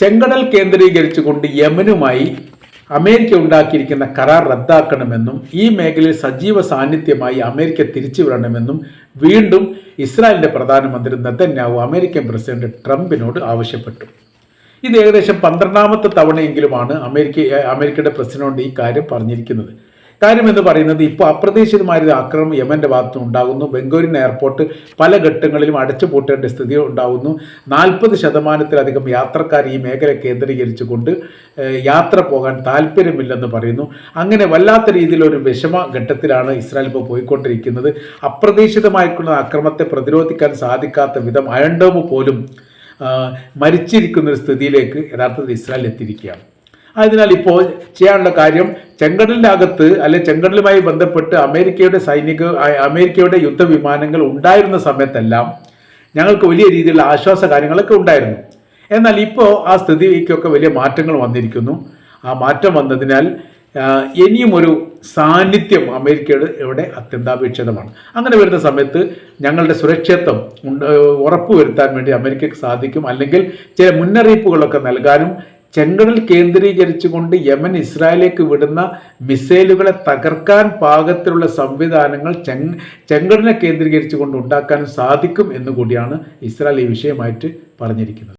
ചെങ്കടൽ കേന്ദ്രീകരിച്ചുകൊണ്ട് യമനുമായി അമേരിക്ക ഉണ്ടാക്കിയിരിക്കുന്ന കരാർ റദ്ദാക്കണമെന്നും ഈ മേഖലയിൽ സജീവ സാന്നിധ്യമായി അമേരിക്ക തിരിച്ചു വരണമെന്നും വീണ്ടും ഇസ്രായേലിന്റെ പ്രധാനമന്ത്രി നെതന്യാഹു അമേരിക്കൻ പ്രസിഡന്റ് ട്രംപിനോട് ആവശ്യപ്പെട്ടു. ഇത് ഏകദേശം പന്ത്രണ്ടാമത്തെ തവണയെങ്കിലുമാണ് അമേരിക്ക അമേരിക്കയുടെ പ്രസിഡന്റ് ഈ കാര്യം പറഞ്ഞിരിക്കുന്നത്. കാര്യം എന്ന് പറയുന്നത് ഇപ്പോൾ അപ്രതീക്ഷിതമായ ഒരു ആക്രമണം യമന്റെ ഭാഗത്ത് ഉണ്ടാകുന്നു. ബംഗൂരിൻ എയർപോർട്ട് പല ഘട്ടങ്ങളിലും അടച്ചു പൂട്ടേണ്ട സ്ഥിതി ഉണ്ടാകുന്നു. നാൽപ്പത് ശതമാനത്തിലധികം യാത്രക്കാർ ഈ മേഖല കേന്ദ്രീകരിച്ചുകൊണ്ട് യാത്ര പോകാൻ താല്പര്യമില്ലെന്ന് പറയുന്നു. അങ്ങനെ വല്ലാത്ത രീതിയിലൊരു വിഷമ ഘട്ടത്തിലാണ് ഇസ്രായേൽ ഇപ്പോൾ പോയിക്കൊണ്ടിരിക്കുന്നത്. അപ്രതീക്ഷിതമായിട്ടുള്ള അക്രമത്തെ പ്രതിരോധിക്കാൻ സാധിക്കാത്ത വിധം അയണ്ടോമ് പോലും മരിച്ചിരിക്കുന്ന ഒരു സ്ഥിതിയിലേക്ക് യഥാർത്ഥത്തിൽ ഇസ്രായേൽ എത്തിയിരിക്കുകയാണ്. അതിനാൽ ഇപ്പോൾ ചെയ്യാനുള്ള കാര്യം ചെങ്കടലിന്റെ അകത്ത് അല്ലെ ചെങ്കടലുമായി ബന്ധപ്പെട്ട് അമേരിക്കയുടെ സൈനിക അമേരിക്കയുടെ യുദ്ധവിമാനങ്ങൾ ഉണ്ടായിരുന്ന സമയത്തെല്ലാം ഞങ്ങൾക്ക് വലിയ രീതിയിലുള്ള ആശ്വാസ കാര്യങ്ങളൊക്കെ ഉണ്ടായിരുന്നു. എന്നാൽ ഇപ്പോൾ ആ സ്ഥിതിക്കൊക്കെ വലിയ മാറ്റങ്ങൾ വന്നിരിക്കുന്നു. ആ മാറ്റം വന്നതിനാൽ ഇനിയും ഒരു സാന്നിധ്യം അമേരിക്കയുടെ ഇവിടെ അത്യന്താപേക്ഷിതമാണ്. അങ്ങനെ വരുന്ന സമയത്ത് ഞങ്ങളുടെ സുരക്ഷിതത്വം ഉറപ്പുവരുത്താൻ വേണ്ടി അമേരിക്കയ്ക്ക് സാധിക്കും. അല്ലെങ്കിൽ ചില മുന്നറിയിപ്പുകളൊക്കെ നൽകാനും ചെങ്കടൽ കേന്ദ്രീകരിച്ചുകൊണ്ട് യമൻ ഇസ്രായേലേക്ക് വിടുന്ന മിസൈലുകളെ തകർക്കാൻ പാകത്തിലുള്ള സംവിധാനങ്ങൾ ചെങ് ചെങ്കടലിനെ കേന്ദ്രീകരിച്ചുകൊണ്ട് ഉണ്ടാക്കാൻ സാധിക്കും എന്നുകൂടിയാണ് ഇസ്രായേൽ ഈ വിഷയമായിട്ട് പറഞ്ഞിരിക്കുന്നത്.